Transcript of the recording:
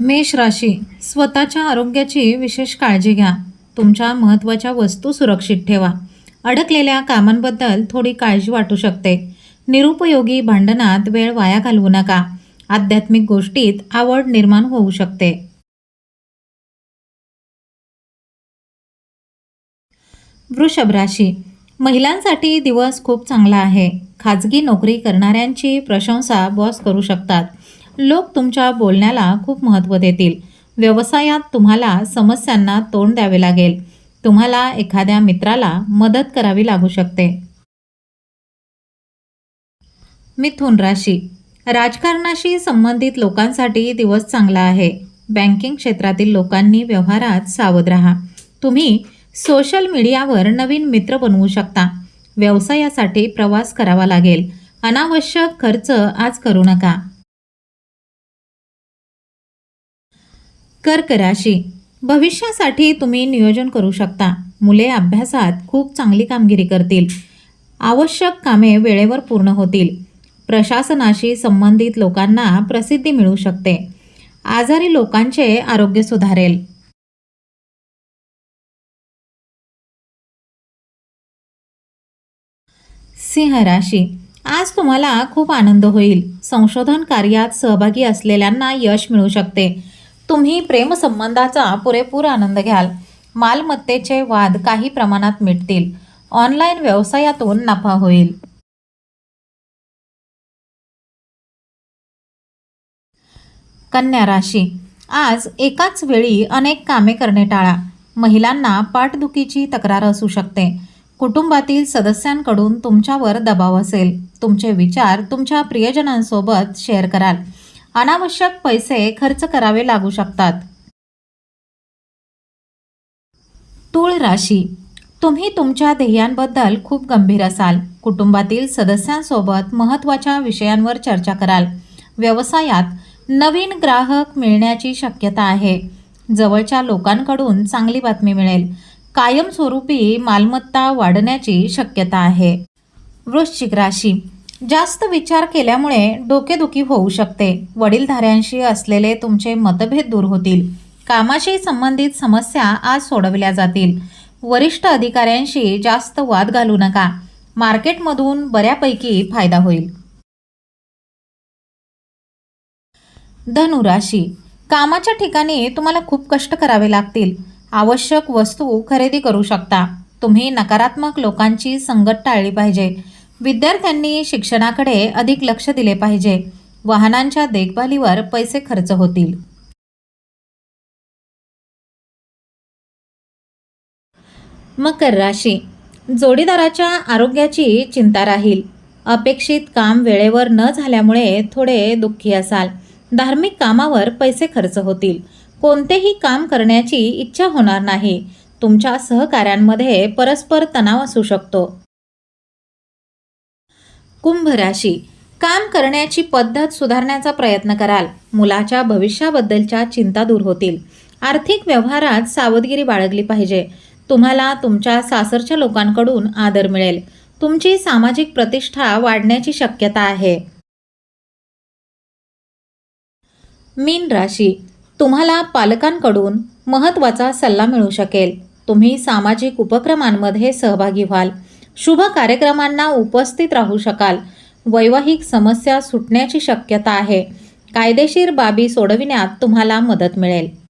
मेष राशी स्वतःच्या आरोग्याची विशेष काळजी घ्या. तुमच्या महत्त्वाच्या वस्तू सुरक्षित ठेवा. अडकलेल्या कामांबद्दल थोडी काळजी वाटू शकते. निरुपयोगी भांडणात वेळ वाया घालवू नका. आध्यात्मिक गोष्टीत आवड निर्माण होऊ शकते. वृषभ राशी महिलांसाठी दिवस खूप चांगला आहे. खाजगी नोकरी करणाऱ्यांची प्रशंसा बॉस करू शकतात. लोक तुमच्या बोलण्याला खूप महत्त्व देतील. व्यवसायात तुम्हाला समस्यांना तोंड द्यावे लागेल. तुम्हाला एखाद्या मित्राला मदत करावी लागू शकते. मिथुन राशी. राजकारणाशी संबंधित लोकांसाठी दिवस चांगला आहे. बँकिंग क्षेत्रातील लोकांनी व्यवहारात सावध राहा. तुम्ही सोशल मीडियावर नवीन मित्र बनवू शकता. व्यवसायासाठी प्रवास करावा लागेल. अनावश्यक खर्च आज करू नका. कर्क राशी भविष्यासाठी तुम्ही नियोजन करू शकता. मुले अभ्यासात खूप चांगली कामगिरी करतील. आवश्यक कामे वेळेवर पूर्ण होतील. प्रशासनाशी संबंधित लोकांना प्रसिद्धी मिळू शकते. आजारी लोकांचे आरोग्य सुधारेल. सिंह राशी. आज तुम्हाला खूप आनंद होईल. संशोधन कार्यात सहभागी असलेल्यांना यश मिळू शकते. तुम्ही प्रेमसंबंधाचा पुरेपूर आनंद घ्याल. मालमत्तेचे वाद काही प्रमाणात मिटतील. ऑनलाईन व्यवसायातून नफा होईल. कन्या राशी. आज एकाच वेळी अनेक कामे करणे टाळा. महिलांना पाठदुखीची तक्रार असू शकते. कुटुंबातील सदस्यांकडून तुमच्यावर दबाव असेल. तुमचे विचार तुमच्या प्रियजनांसोबत शेअर कराल. अनावश्यक पैसे खर्च करावे लागू शकतात. तूळ राशी. तुम्ही तुमच्या ध्येयांबद्दल खूप गंभीर असाल. कुटुंबातील सदस्यांसोबत महत्त्वाच्या विषयांवर चर्चा कराल. व्यवसायात नवीन ग्राहक मिळण्याची शक्यता आहे. जवळच्या लोकांकडून चांगली बातमी मिळेल. कायमस्वरूपी मालमत्ता वाढण्याची शक्यता आहे. वृश्चिक राशी. जास्त विचार केल्यामुळे डोकेदुखी होऊ शकते. वडीलधाऱ्यांशी असलेले तुमचे मतभेद दूर होतील. कामाशी संबंधित समस्या आज सोडवल्या जातील. वरिष्ठ अधिकाऱ्यांशी जास्त वाद घालू नका. मार्केटमधून बऱ्यापैकी फायदा होईल. धनुराशी कामाच्या ठिकाणी तुम्हाला खूप कष्ट करावे लागतील. आवश्यक वस्तू खरेदी करू शकता. तुम्ही नकारात्मक लोकांची संगत टाळली पाहिजे. विद्यार्थ्यांनी शिक्षणाकडे अधिक लक्ष दिले पाहिजे. वाहनांच्या देखभालीवर पैसे खर्च होतील. मकर राशी. जोडीदाराच्या आरोग्याची चिंता राहील. अपेक्षित काम वेळेवर न झाल्यामुळे थोडे दुःखी असाल. धार्मिक कामावर पैसे खर्च होतील. कोणतेही काम करण्याची इच्छा होणार नाही. तुमच्या सहकाऱ्यांमध्ये परस्पर तणाव असू शकतो. कुंभ राशी. काम करण्याची पद्धत सुधारण्याचा प्रयत्न कराल. मुलाच्या भविष्याबद्दलच्या चिंता दूर होतील. आर्थिक व्यवहारात सावधगिरी बाळगली पाहिजे. तुम्हाला तुमच्या सासरच्या लोकांकडून आदर मिळेल. तुमची सामाजिक प्रतिष्ठा वाढण्याची शक्यता आहे. मीन राशी. तुम्हाला पालकांकडून महत्त्वाचा सल्ला मिळू शकेल. तुम्ही सामाजिक उपक्रमांमध्ये सहभागी व्हाल. शुभ कार्यक्रमांना उपस्थित राहू शकाल. वैवाहिक समस्या सुटण्याची शक्यता आहे. कायदेशीर बाबी सोडविण्यात तुम्हाला मदत मिळेल.